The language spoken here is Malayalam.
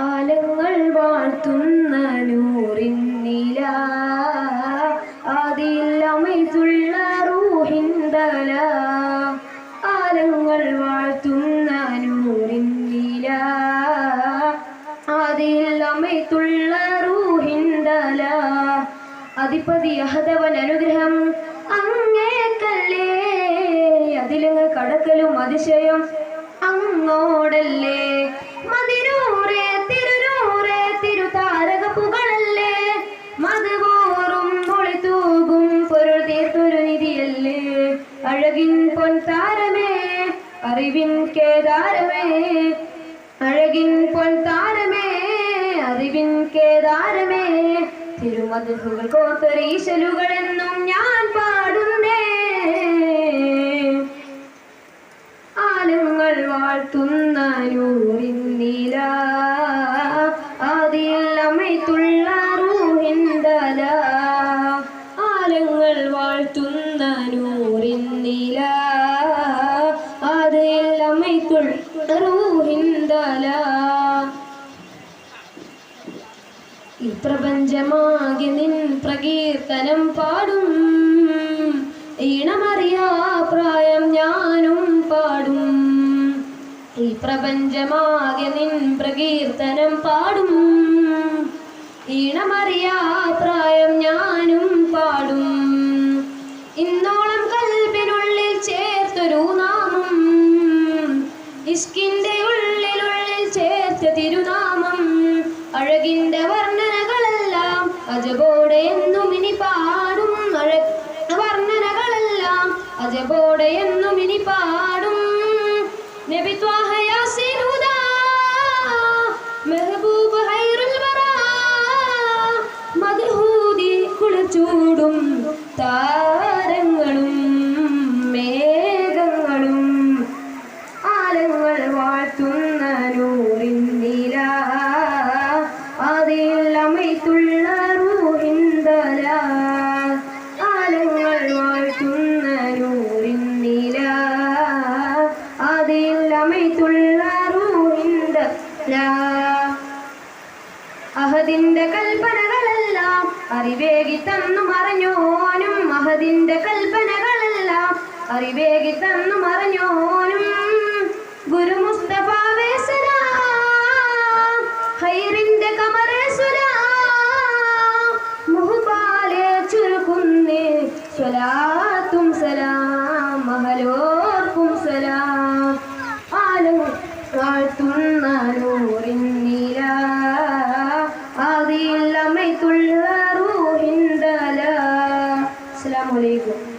ആലങ്ങൾ വാഴ്ത്തുന്ന നൂറിന്നില അതിൽ അമൈസുള്ള റൂഹിന്തല ആലങ്ങൾ വാഴ്ത്തുന്ന നൂറിന്നില അതിൽ അമൈത്തുള്ള റൂഹിന്തല അധിപതി അഹദവൻ അനുഗ്രഹം അങ്ങേക്കല്ലേ അറിവിൻ കേദാരമേ അഴകിൻ പൊൻ താരമേ അറിവിൻ കേദാരമേ. തിരുമധുകൾ കോർത്തൊരീശലുകളെന്നും ഞാൻ പാടുന്നേ. ആലങ്ങൾ വാഴ്ത്തുന്ന നൂറിന്നില റൂഹിന്തല ഈ പ്രപഞ്ചമാകെ നിൻ പ്രകീർത്തനം പാടും. ഈണമറിയാ പ്രായം ഞാനും പാടും. ഈ പ്രപഞ്ചമാകെ നിൻ പ്രകീർത്തനം പാടും. ഈണമറിയാ പ്രായം ഞാനും വർണനകളെല്ലാം അജബോടെ എന്നും ഇനി പാടും അഴ വർണനകളെല്ലാം അജബോടെ എന്നും ഇനി പാടും. നബി റൂഹിന്തല അഹദിന്റെ കൽപ്പനകളെല്ലാം അറിവേകി തന്നു മറഞ്ഞോനും. അഹദിന്റെ കൽപ്പനകളെല്ലാം അറിവേകി തന്നു മറഞ്ഞോനും സ്വലാത്തും സലാം മഹലോർക്കും സലാം. ആലം വാഴ്ത്തുന്ന നില അതിൽ അമൈത്തുള്ള റൂഹിന്തല അസ്സലാമു അലൈക്കും.